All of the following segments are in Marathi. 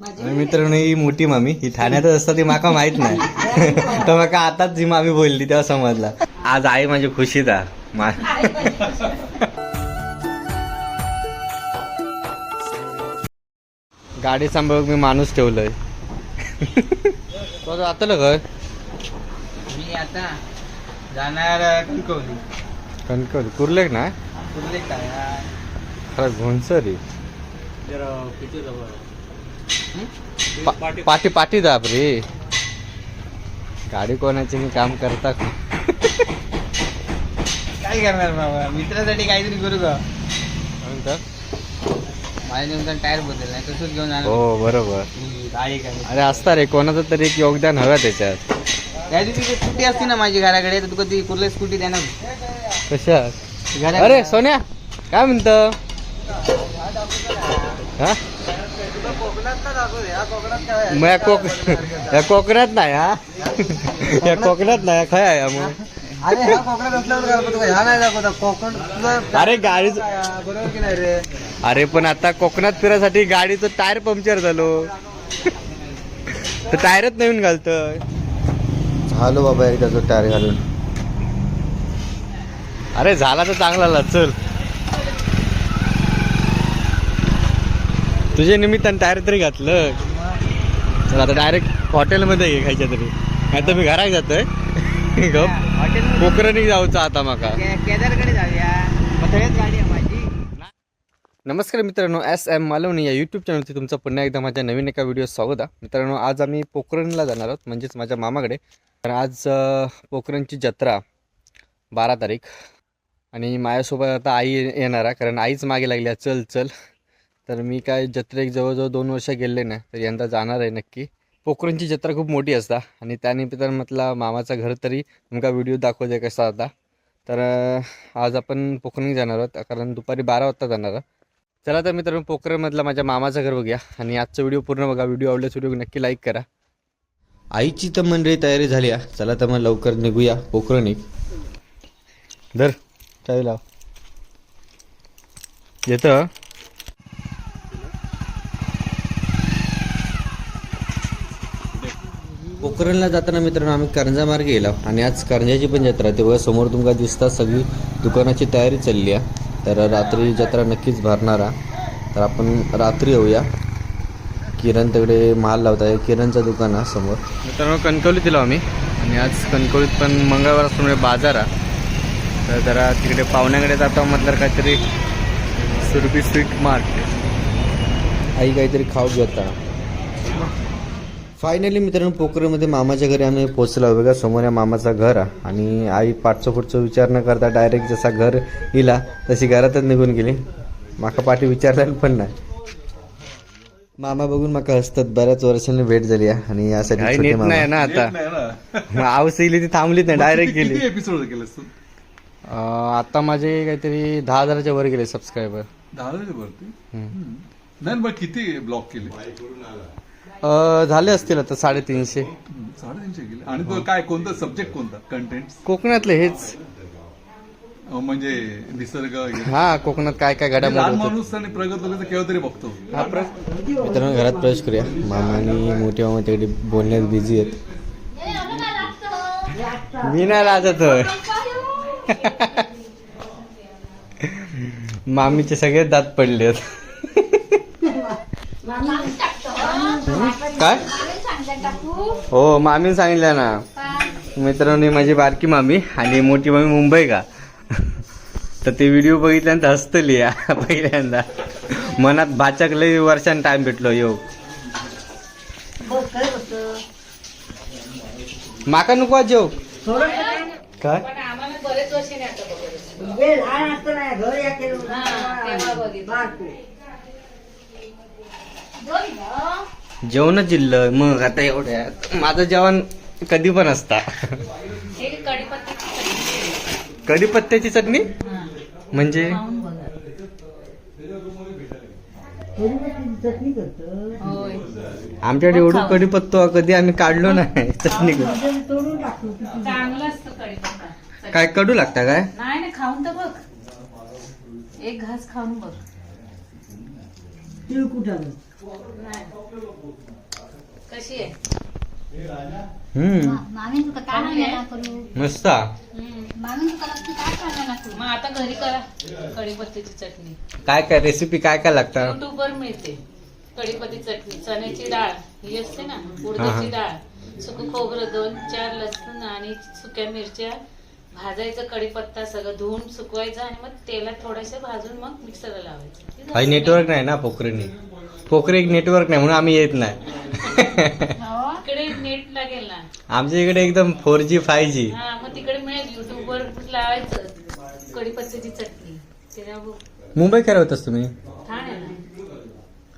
मित्रांनो ही मोठी मामी. ही ठाण्यातच असता ती माका माहीत नाही. तर माका आताच जी मामी बोलली तेव्हा समजला. आज आई माझी खुशीत आ मा- गाडी सांभाळून मी माणूस ठेवलंय. तो जातलं घर? मी आता जाणार कणकवली. कणकवली. कुर्ले ना? कुर्ले काय? खरं घोणसरी किती जवळ पा- पाठी पाठी दाब रे. गाडी कोणाची मी काम करता का? काय करणार बाबा? मित्रासाठी काहीतरी करू का? माझ्या टायर बदल नाही तसंच घेऊन जाणार. हो बरोबर. काय अरे असता रे कोणाचं तरी एक योगदान हवं त्याच्यात. त्या दिवशी ती स्कूटी असती ना माझी घराकडे तर तुका ती कुर्ले स्कूटी देणार? कशात? घराकडे- अरे सोन्या काय म्हणत? हा? मग या कोक या कोकणात नाही हा? या कोकणात नाही खय आहे मग. अरे हा कोकणात असल्यावर दाखवतो का? ह्या नाही दाखवता कोकण अरे गाडी बरोबर की नाही रे? अरे पण आता कोकणात फिरायसाठी गाडीचं टायर पंक्चर झालो. तर टायरच नवीन घालतोय. झालो बाबा एकदा तो टायर घालून. अरे झाला तर चांगला चल. तुझ्या निमित्तानं टायर तरी घातलं. चल आता डायरेक्ट हॉटेलमध्ये घे खायच्या तरी. नाही तर मी घरात जातोय. कोकरणी जाऊचं आता माका. केदारकडे जाऊया. मग थंयच गाडी आहे माझी. नमस्कार मित्रांनो एस एम मालवणी या यूट्यूब चॅनलवरती तुमचं पुन्हा एकदा माझ्या नवीन एका व्हिडिओ स्वागत आहे. मित्रांनो आज आम्ही पोखरणला जाणार आहोत म्हणजेच माझ्या मामाकडे. तर आज पोखरणची जत्रा बारा तारीख. आणि माझ्यासोबत आता आई येणार आहे कारण आईच मागे लागली चल चल. तर मी काय जत्रेक जवळजवळ दोन वर्ष गेले नाही तर यंदा जाणार आहे नक्की. पोखरणची जत्रा खूप मोठी असता आणि त्यानिमित्तानं म्हटला मामाचं घर तरी तुमका व्हिडिओ दाखवते कसा आता. तर आज आपण पोखरणी जाणार आहोत कारण दुपारी बारा वाजता जाणार आहोत. चला तर मित्रांनो पोखरमधलं माझ्या मामाचं घर बघूया आणि आजचा व्हिडिओ पूर्ण बघा. व्हिडिओ आवडल्यास व्हिडिओ नक्की लाईक करा. आईची तर मंडळी तयारी झाली आहे. चला तर मग लवकर निघूया पोखरणी. धर चावी लाव. येतं? पोखरणला जाताना मित्रांनो आम्ही करंजा मार्गे गेलो आणि आज करंजाची पण जत्रा आहे. ते बघा समोर तुमका दिसता सगळी दुकानाची तयारी चालली आहे. तर रात्री जत्रा नक्कीच भरणार आहे. तर आपण रात्री येऊया. किरण तिकडे माल लावत आहे. किरणचं दुकान आहे समोर. मित्रांनो कणकवलीत दिलो आम्ही. आणि आज कणकवलीत पण मंगळवार असल्यामुळे बाजार आहे. तर जरा तिकडे पाहुण्याकडे जातो म्हटलं काहीतरी सुरभी स्वीट मार्ट आई काहीतरी खाऊ घेता फायनली मित्रांनो पोखरीमध्ये मामाच्या घरी आम्ही पोचलो बघा समोर या मामाचा घर आहे आणि आई पाठचं पुढचं विचार न करता डायरेक्ट जसा घर इला तशी घरातच निघून गेली. माका पाठी विचारलं पण नाही. मामा बघून माका हसतात. बऱ्याच वर्षांनी भेट झाली आहे आणि यासाठी छोटे मामा. ना आता. आवस येईल ती थांबलीच नाही डायरेक्ट गेली. किती एपिसोड केलेस तू? अं, आता माझे काहीतरी दहा हजाराच्या वर गेले सबस्क्रायबर दहा हजाराच्या वरती. नाही बघ किती ब्लॉक केले? झाले असतील आता साडेतीनशे. साडेतीनशे केले आणि तो काय कोणता सब्जेक्ट कोणता? कंटेंट कोकणातले हेच. म्हणजे निसर्ग वगैरे. हा कोकणात काय काय लहान घडामोडी होतात. माणूस आणि प्रगत वगैरे केव्हा तरी बघतो. हा मित्रांनो घरात प्रवेश करूया. मामा आणि मोठे मामा तिकडे बोलण्यात बिझी आहेत. मी नाही लाजत होय. मामीचे सगळे दात पडले आहेत काय? हो मामी सांगितलं ना. मित्रांनो माझी बारकी मामी आणि मोठी मामी मुंबई का? तर ते व्हिडिओ बघितल्यानंतर हसतली या पहिल्यांदा. मनात भाचक लई वर्षान टाइम भेटलो यो. माका नको आज जेव काय? जेवणच जिल्लं मग आता एवढ्या माझं जेवण कधी पण असता. कढीपत्त्याची चटणी? म्हणजे? आमच्याकडे एवढं कढीपत्तो कधी आम्ही काढलो नाही. चटणी काय कडू लागता काय? नाही नाही खाऊन तर बघ. एक घास खाऊन बघ. कशी आहे? हम्म. मामी तुका काय करू? मस्त. हा. मामी तुका लागते काय करू मग आता घरी करा. कढीपत्त्याची चटणी. काय काय रेसिपी काय काय लागतं? युट्यूब वर मिळते. कढीपत्ती चटणी चण्याची डाळ. ही असते ना उडदाची. डाळ सुकं खोबरं दोन चार लसूण आणि सुक्या मिरच्या भाजायचं कढीपत्ता सगळं धुवून सुकवायचं आणि मग तेलात थोडंसं भाजून मग मिक्सरला लावायचं. काही नेटवर्क नाही ना पोखरेनी. पोखरे एक नेटवर्क नाही म्हणून आम्ही येत नाही. इकडे नेट लागेल ना आमच्या इकडे एकदम फोर जी फाय जी हा मग तिकडे मिळेल. युट्यूब वर लावायचं कढीपत्त्याची चटणी. मुंबई काय होतास तुम्ही? ठाणे ना?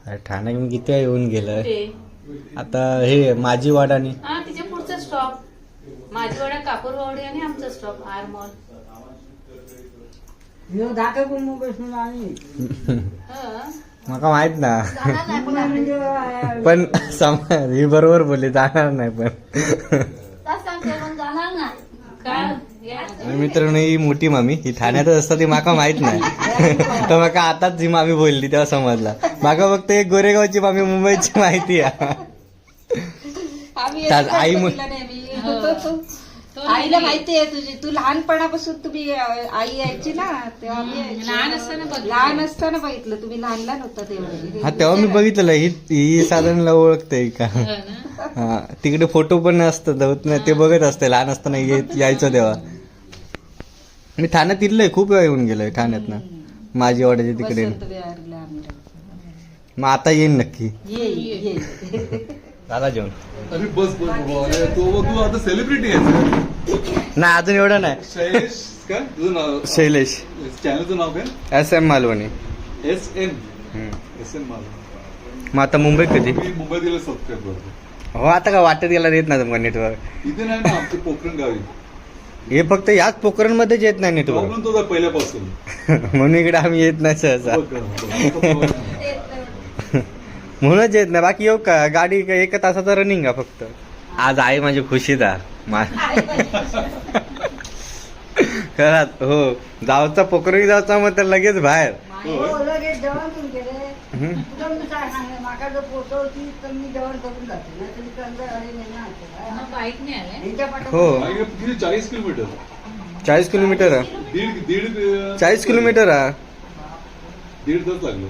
अरे ठाणे मी किती वेळा येऊन गेलं ते आता हे माझी वाड आणि हा तिच्या पुढचा स्टॉप माझीवाडा कापूरवाडी आणि आमचा स्टॉप आर मॉल हा. मला माहीत ना. पण सम ही बरोबर बोलली जाणार नाही पण. मित्रांनो ही मोठी मामी ही ठाण्यातच असतं ती माका माहीत नाही. तर माका आताच जी मामी बोलली तेव्हा समजला. माका फक्त एक गोरेगावची मामी मुंबईची माहिती आहे. आई तो आईला. माहिती आहे तुझी. तू लहानपणापासून तुम्ही आई यायची ना तेव्हा आम्ही यायचो. लहान असताना बघितलं. लहान असताना बघितलं. तुम्ही लहान लहान होता तेव्हा. हा तेव्हा मी बघितलं ही ही साधारण ओळखते का? हो ना? हा तिकडे फोटो पण असतात होत नाही ते बघत असते लहान असताना येत यायचं तेव्हा. मी ठाण्यात इथलंय खूप वेळा येऊन गेलोय ठाण्यात माझी वाड्याच्या तिकडे. वसंत विहारला आम्ही राहायचो. मग आता येईन नक्की. ये ये झाला जेवण. अरे बस बस बाबा. अरे तो तू आता सेलिब्रिटी आहे नाही अजून एवढं नाही. शैलेश तुझं नाव? शैलेश. चॅनलचं नाव काय? S M Malvani. एस हम्म. एस एन माझं मग आता मुंबईत कधी? मी मुंबईत गेले सबस्क्राईब करतो. हो आता का वाटत गेला येत नाही तुम्हाला नेटवर्क इथे नाही ना आमचं पोखरण गावी. हे फक्त याच पोखरण मध्येच येत नाही नेटवर्क तो पहिल्यापासून. म्हणून इकडे आम्ही येत नाही सहसा. बघ, बघ. म्हणूनच येत नाही. बाकी येऊ का गाडी का एका तासाचा रनिंग का फक्त. आज आहे माझी खुशी दा. खरात हो. जावचा पोखरी जावचा मग तर लगेच बाहेर. हो किती? चाळीस किलोमीटर. चाळीस किलोमीटर हा. चाळीस किलोमीटर हा दीड तास लागलो.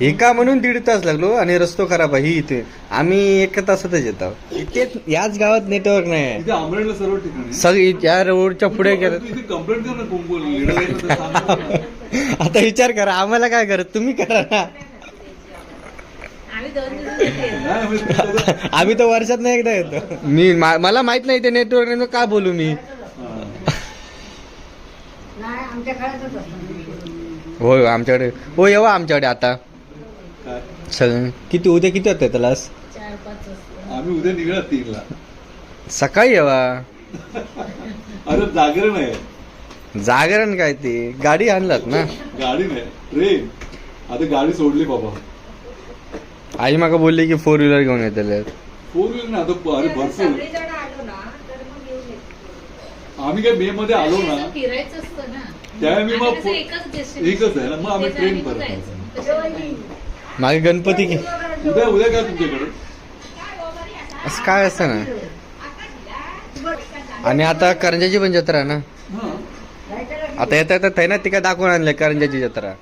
हे का म्हणून दीड तास लागलो आणि रस्तो खराब आहे ही इथे. आम्ही एका तासातच येतो इथे याच गावात नेटवर्क नाही सर्व ठिकाणी. सगळी या रोडच्या पुढे गेलं. कंप्लेंट कर ना कोण. आता विचार करा आम्हाला काय करत? तुम्ही करा ना. आम्ही तर वर्षात नाही एकदा येतो. मी मा- मला माहीत नाही ते नेटवर्क नाही का बोलू मी. हा. होय आमच्याकडे हो येवा आमच्याकडे आता? सगळं. किती उद्या किती चार पाच वाजता. आम्ही उद्या निघणार तीनला. सकाळी येवा. अरे जागरण आहे. जागरण काय ते? गाडी आणलात ना? गाडी नाही ट्रेन. आता गाडी सोडली बाबा. आई माका बोलली की फोर व्हीलर घेऊन येते फोर व्हीलर ना आता अरे भरपूर. आम्ही काय मे मध्ये आलो ना? असं फिरायचं असतं ना. त्यावेळी मी आम्ही मग एकच आहे ना मग आम्ही ट्रेन करतो? मागे गणपती की? उद्या उद्या काय तुमच्याकडे? असं काय असतं ना? आणि आता करंजाची पण जत्रा ना? हा. आता येता येतात ना ती काय दाखवून आणले करंजाची जत्रा.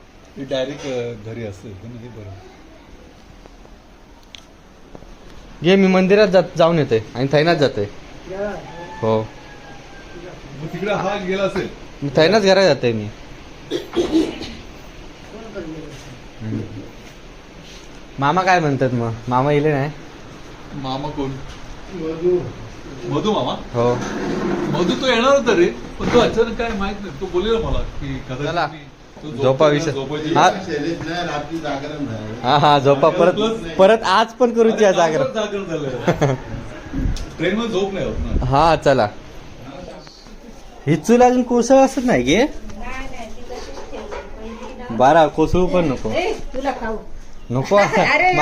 डायरेक्ट घरी असते बरं. घे मी मंदिरात जात जाऊन येते आणि थैनाच जाते हो. तिकडे हा गेला असेल. थैनाच घरात जाते मी. मामा काय म्हणतात मग? मामा येले नाही? मामा कोण? मधू. मामा? हो. मधू तो येणार होता रे पण तो अचानक काय माहीत नाही. तो बोललेला मला की चला. कदाचित मी- तो झोपतो झोपा ना, विषय. झोपायची हा. हा हा झोपा. परत परत आज पण करूची जागर जागरण. झालं ट्रेन मध्ये झोप नाही होत ना. हा चला. ही चूल अजून कोसळ असत नाही गे? बारा कोसळू पण नको. ए, तुला खाऊ. नको. अरे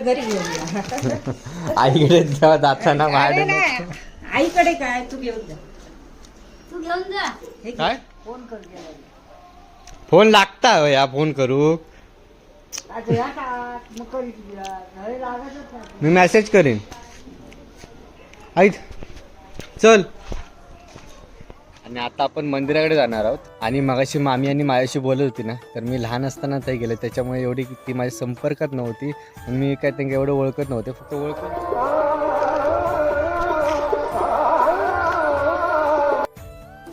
घरी. आईकडे जेव्हा जाताना नाही आईकडे काय? तू घेऊन जा. तू घेऊन जा. काय? फोन कर घे. फोन लागता हो या फोन करू. मी मेसेज करीन. ऐक चल. आणि आता आपण मंदिराकडे जाणार आहोत. आणि मगाशी मामी आणि माझ्याशी बोलत होती ना तर मी लहान असताना ते गेले त्याच्यामुळे एवढी ती माझ्या संपर्कात नव्हती. आणि मी काय त्यांना एवढं ओळखत नव्हते फक्त ओळखत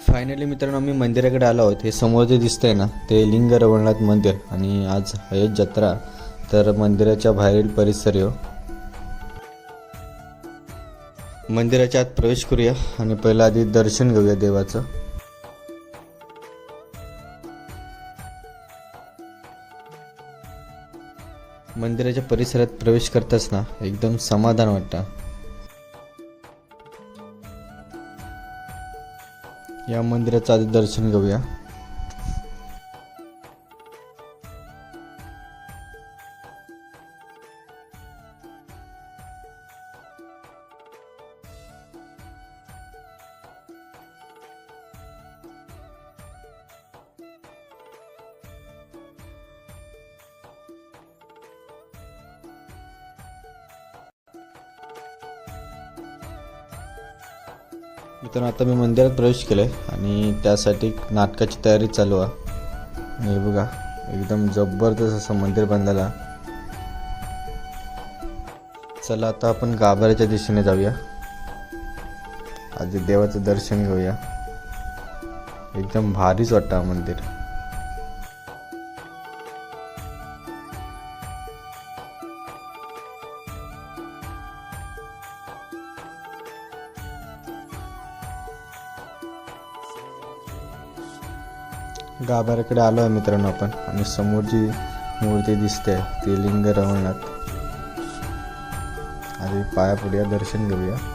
फायनली मित्रांनो आम्ही मंदिराकडे आलो आहोत. हे समोर जे दिसतंय ना ते लिंग रवळनाथ मंदिर आणि आज हयत जत्रा. तर मंदिराच्या बाहेरील परिसर येऊ मंदिराच्या आत प्रवेश करूया आणि पहिलं आधी दर्शन घेऊया देवाचं. मंदिराच्या परिसरात प्रवेश करताच ना एकदम समाधान वाटतं. या मंदिराचं आधी दर्शन घेऊया. तर आता मी मंदिरात प्रवेश केलाय आणि त्यासाठी नाटकाची तयारी चालू आहे. हे बघा एकदम जबरदस्त असं मंदिर बांधलेला चला आता आपण गाभाऱ्याच्या दिशेने जाऊया. आधी देवाचं दर्शन घेऊया. एकदम भारीच वाटतं मंदिर. मंदिर गाभाऱ्याकडे आलो आहे मित्रांनो आपण. आणि समोर जी मूर्ती दिसते ती लिंग रवणात आधी पाया पुढे दर्शन घेऊया.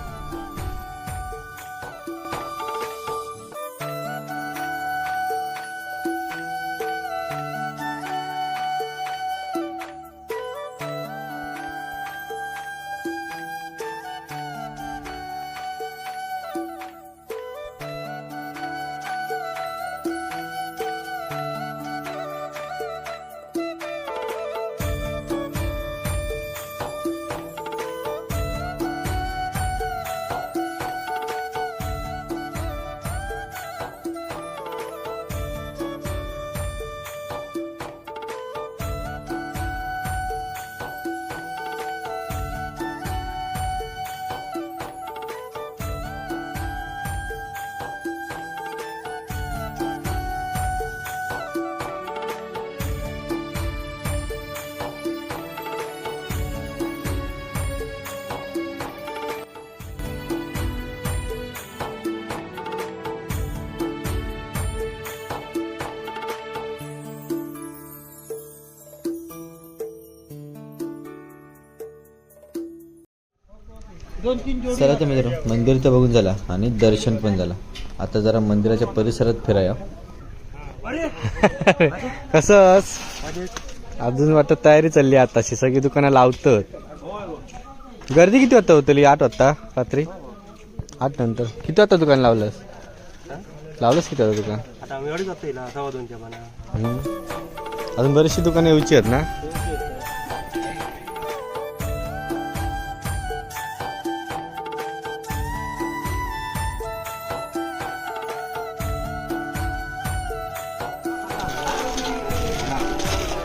चला तर मित्र मंदिर तर बघून झाला आणि दर्शन पण झालं. आता जरा मंदिराच्या परिसरात फिराया कसंच? अजून वाटत तयारी चालली आताशी. सगळी दुकानं लावतात. गर्दी किती वाजता होतली आठ वाजता? रात्री? आठ नंतर. किती वाजता दुकान लावलंस? लावलंस किती वाजता दुकान. अजून बरीचशी दुकानं यायची आहेत ना?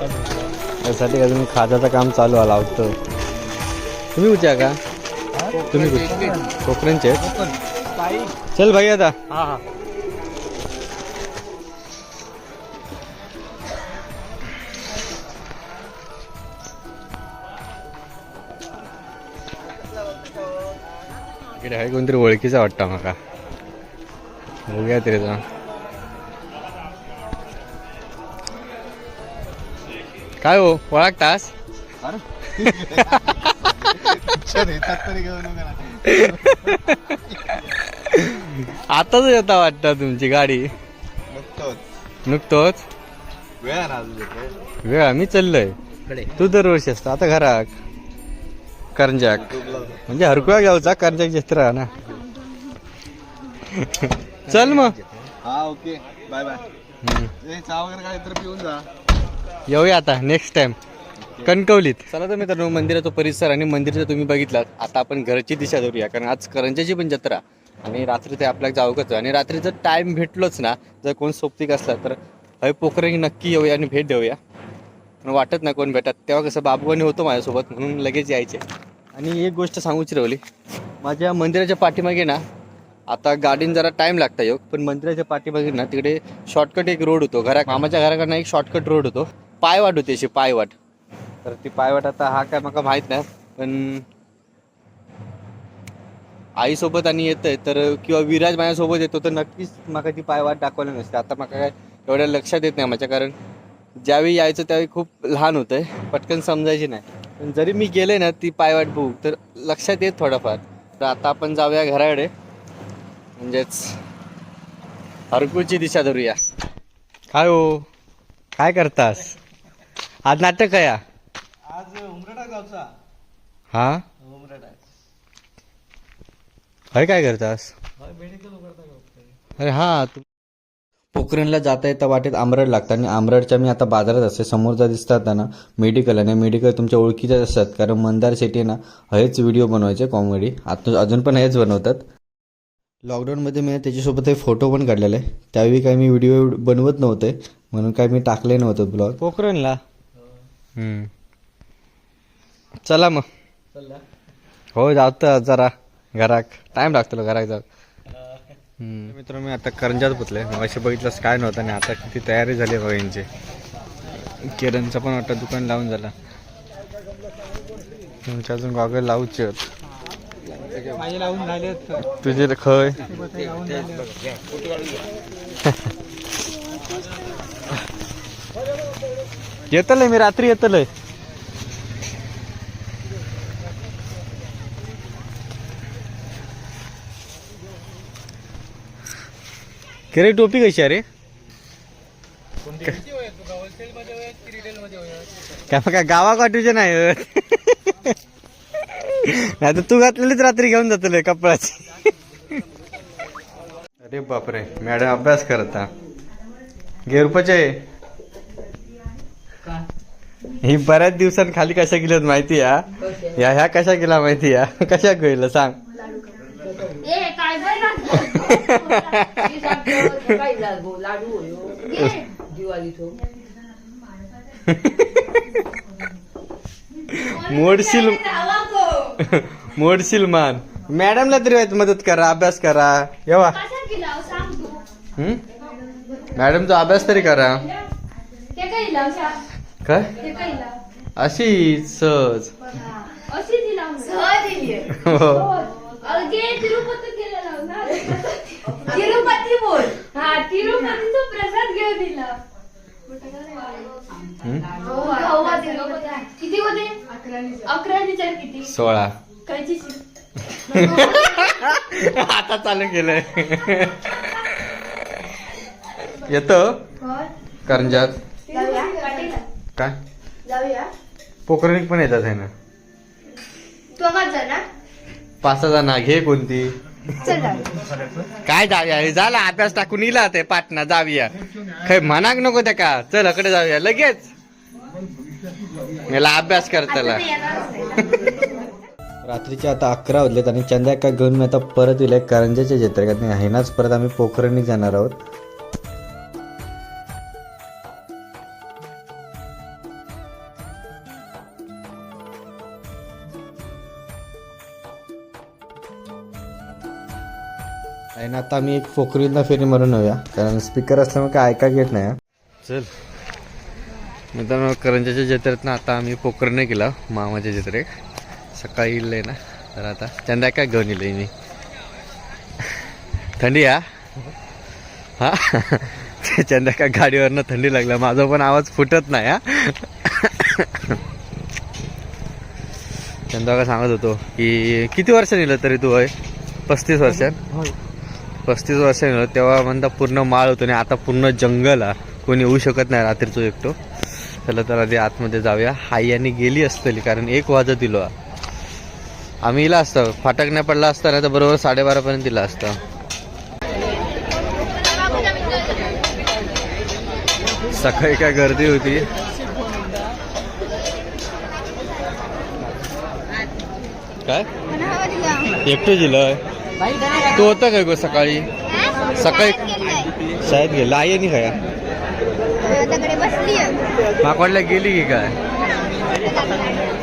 त्यासाठी अजून खाजाचं काम चालू आला होतं. तुम्ही कुठे का? तुम्ही कुठे कोकणचे चल भाई आता. इकडे आहे कोणतरी ओळखीचा वाटतं माका बघूया तरी जाऊन. काय हो ओळखतास? आताच येता वाटतं तुमची गाडी. नुकतोच. वेळ आम्ही चाललोय. तू दरवर्षी असतो आता घरात. करंजाक म्हणजे हरकुळा गावचा करंजाक जत्रा ना. चल मग. हा ओके. Bye bye. चहा वगैरे काय तर पिऊन जा. येऊया आता नेक्स्ट टाइम कणकवलीत. चला तर मित्रांनो मंदिराचा परिसर आणि मंदिराचं तुम्ही बघितलात. आता आपण घरची दिशा धरूया कारण आज करंजाची पण जत्रा आणि रात्री ते आपल्याला जाऊकच आणि रात्री जर टाईम भेटलोच ना जर कोण सोबतीक असला तर हय पोखरेंग नक्की येऊया आणि भेट देऊया. पण वाटत नाही कोण भेटत. तेव्हा कसं बाबूबानी होतो माझ्यासोबत म्हणून लगेच यायचे. आणि एक गोष्ट सांगूच राहिली माझ्या मंदिराच्या पाठीमागे ना आता गाडीन जरा टाईम लागता योग पण मंदिराच्या पाठीमागे ना तिकडे शॉर्टकट एक रोड होतो. घरा मामाच्या घराकडनं एक शॉर्टकट रोड होतो. पायवाट होती अशी पायवाट. तर ती पायवाट आता हा काय मला माहीत नाही पण आईसोबत आणि येतंय तर किंवा विराज माझ्यासोबत येतो तर नक्कीच मला ती पायवाट दाखवली नसते. आता मला काय एवढ्या लक्षात येत नाही माझ्या कारण ज्यावेळी यायचं त्यावेळी खूप लहान होतंय पटकन समजायची नाही. पण जरी मी गेले ना ती पायवाट बघू तर लक्षात येत थोडंफार. तर आता आपण जाऊया घराकडे. म्हणजेच हरकूची दिशा धरूया. काय हो? काय करतास? आज नाटक काय हा? आज उमरडा गावचा. हा? उमरडा. हय काय करतास? अरे हा तू पोखरणला जाता येता वाटेत आमरड लागतं आणि आमरडच्या मी आता बाजारात असते. समोरचा दिसतात ना मेडिकल आणि मेडिकल तुमच्या ओळखीच्याच असतात. कारण मंदार सिटी ना हेच व्हिडिओ बनवायचे कॉमेडी आता अजून पण हेच बनवतात. लॉकडाऊनमध्ये मी त्याच्यासोबत एक फोटो पण काढलेला आहे. त्यावेळी काही मी व्हिडिओ बनवत नव्हते. म्हणून काही मी टाकले नव्हतं ब्लॉग पोखरणला? चला मग. हो जातो जरा घराक. टाइम लागतो घराक जाऊ. मित्र मी आता करंजात पोचले असे बघितलंस काय नव्हतं आणि आता किती तयारी झाली बघा यांची. किरणचं पण वाटतं दुकान लावून झाला. तुमच्या अजून गॉगल लावूचे तुझे खय. येतलंय मी रात्री येतलंय. किरे टोपी कशी अरे काय? मग काय गावा काटूचे नाही तर तू घातलेलीच रात्री घेऊन जातले कपडाची अरे बापरे मॅडम अभ्यास करता. गेरपचे. ही बऱ्याच दिवसांनी खाली कशा गेल्यात माहिती या या ह्या कशा गेला माहिती या कशा गेलं सांग. मोडशील मोडशील मान. मॅडमला तरी मदत करा अभ्यास करा. येवा हम्म? मॅडमचा अभ्यास तरी करा. काय? अशी सहज. अशी दिला सहज दिली. हो. अगे तिरुपती गेला लाव ना. तिरुपती बोल. हा तिरुपतीचा प्रसाद घेऊन दिला. हम्म? गव्हा दिला. किती होते? अकरा विचार किती? सोळा. कायची आता चालू केलंय. येतो? करंजात. काय? जाऊया. पोखरणीत पण येतात आहे ना? तू का ना. पाच सहा जण घे कोणती. चल जाऊया. काय जाऊया? हे झाला अभ्यास टाकून इला ते पाटणा जाऊया. काय म्हणाक नको त्या का चल अकडे जाऊया. लगेच. याला अभ्यास कर त्याला. आता येणारच नाही. रात्रीचे आता अकरा वाजलेत आणि चंद्याका घेऊन मी आता परत येईल करंजाच्या जत्रेत आणि हेनाच परत आम्ही पोखरणी जाणार आहोत. आणि आता आम्ही एक पोखरीला फेरी मारून येऊया. कारण स्पीकर असल्यामुळे काय ऐका घेत नाही चल. मित्रांनो करंजाच्या जत्रेत ना आता आम्ही पोखरणे गेला मामाच्या जत्रेक सकाळी इल्ले ना तर आता चंदा काय घेऊन येईल मी थंडी हा? हा? चंदा काय गाडीवरनं थंडी लागला माझा पण आवाज फुटत नाही हा? चंदा का सांगत होतो की किती वर्ष नेलं तरी तू होय? पस्तीस वर्षात पस्तीस वर्ष तेव्हा म्हणता पूर्ण माळ होतो आणि आता पूर्ण जंगल हा. कोणी येऊ शकत नाही रात्रीचं एकटो. चला तर आधी आतमध्ये जाऊया. हाई आणि गेली असतली कारण एक वाजत दिलो. आम्ही इला असतं. फाटक नाही पडला असता ना तर बरोबर साडेबारापर्यंत दिला असतं. सकाळी काय गर्दी होती? काय? एकटं दिलंय? तू होता काय गो सकाळी? सकाळी शाळेत गेला. आई आणि काय माकडला गेली की काय?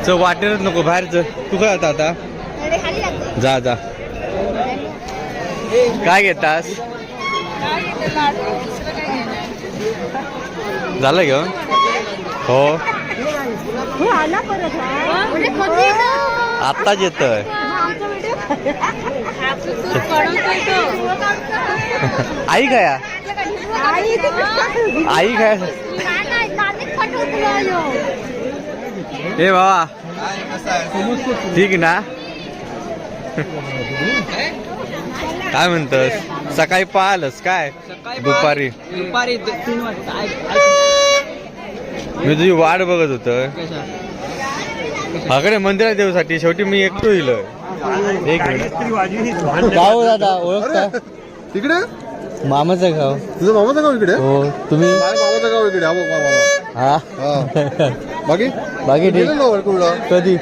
च वाटेरच नको बाहेरच. तू काय आता आता? जा जा. काय घेतास? झालं घेऊन? हो. आत्ताच येतोय. आई गया। आई गया। ए बाबा। ठीक ना? काय म्हणतस? सकाळी पाहलस काय? दुपारी. दुपारी तीन वाजता मी तुझी वाट बघत होत. अकडे मंदिरात देऊसाठी शेवटी मी एकटो इलोय एक मिनिट. गाव दादा ओळखता? इकडे? मामाचं गाव. तुझं मामाचं गाव इकडे? हो तुम्ही? मामाचं गाव इकडे. हा बघ मामा हा. हा. बाकी? बाकी ठीक. कधी?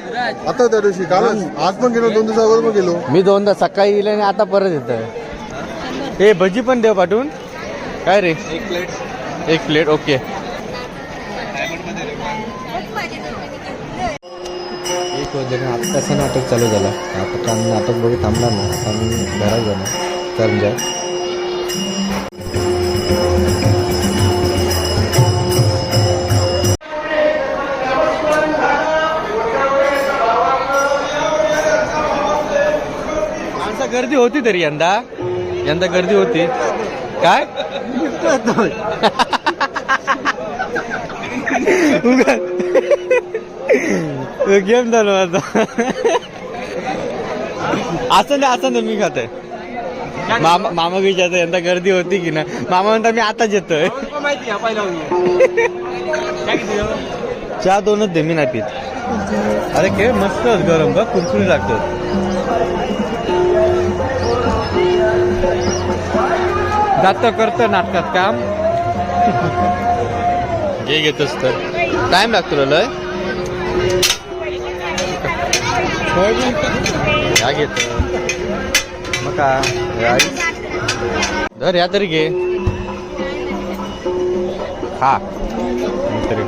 आता त्या दिवशी. कालच. आज पण गेलो दोन दिवसा अगोदर पण गेलो. मी दोनदा सकाळी येईल आणि आता परत येत ए भजी पण देव पाठवून. काय रे? एक प्लेट. एक प्लेट ओके. एक वाजता आत्ताचं नाटक चालू झालं. आता आम्ही नाटक बघू थांबणार ना आता आम्ही घरात जाणार. करंजा माणसं गर्दी होती तरी यंदा. यंदा गर्दी होती. काय? गेम झालो आता असं नाही असं नाही मी खात मामा मामा विचारतो यंदा गर्दी होती की ना मामा म्हणता मी आताच येतोय. चहा दोनच दे मी नाही पित. अरे खेळ मस्त गरम का कुरकुरी लागतात जात करतं नाटकात काम. घे घेतोस तर. टाइम लागतो रे लय. या घेत मग का धर या तरी घे मी तरी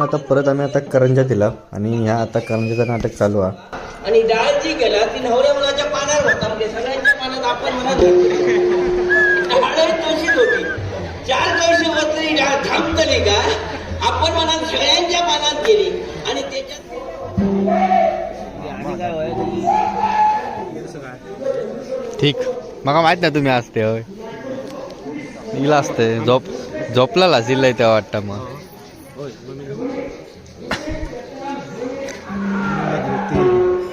आता परत आम्ही आता करंजा दिला आणि ह्या आता करंजाचं नाटक चालू आहे आणि डाळ जी गेला ती नवऱ्या मुलाच्या पानावर होता म्हणजे सगळ्यांच्या पानात आपण म्हणत होतो डाळ तशीच होती चार वर्ष वतरी डाळ थांबतली का आपण म्हणत सगळ्यांच्या पानात गेली आणि त्याच्यात ठीक. मग माहीत नाही तुम्ही असते होय. निघला असते. झोप झोपला लाजिल्लाय तेव्हा वाटतं मग.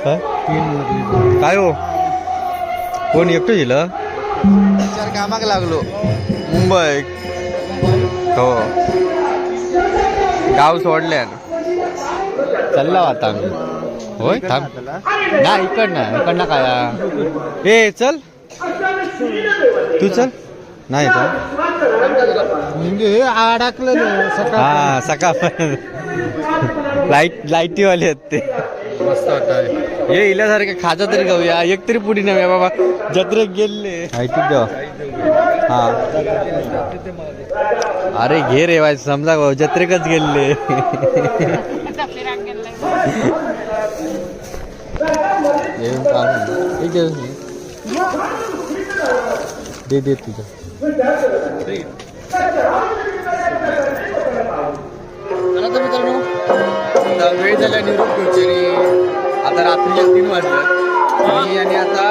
काय? काय हो? कोण एकटं दिलं चार कामाक लागलो. मुंबई. हो. गाव सोडल्यान. चालला आता आम्ही. होय थांब. नाही इकडनं इकडनं काय ए चल. तू चल. नाही का म्हणजे अडकलं सकाळ हा सकाळ लाइट लाईटीवाले आहेत ते. मस्त वाटत हे इल्यासारखे खाजा तरी खाऊया. एक तरी पुढी नव्हे बाबा. जत्रेत गेले. माहिती द्या. हा. अरे घे रे बाय समजा भाऊ जत्रेकच गेले. येऊन काढून. एक दिवस नाही. दे दे तुझं चला तर मित्रांनो आता वेळ झाला निरोप घ्यायची आता रात्रीच्या तीन वाजलं मी आणि आता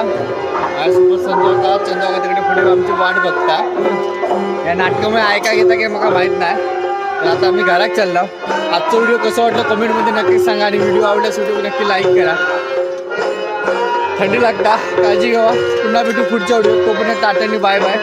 आज संजोगा चंद्रका तिकडे पुढे आमची वाट बघता या नाटकामुळे ऐका घेता की मला माहीत नाही तर आता आम्ही घरात चाललो. आजचा व्हिडिओ कसा वाटला कमेंटमध्ये नक्की सांगा आणि व्हिडिओ आवडल्यास व्हिडिओ नक्की लाईक करा. थंडी लागता. काळजी घ्यावा. पुन्हा भेटू पुढच्या व्हिडिओ तोपर्यंत टाटानी बाय बाय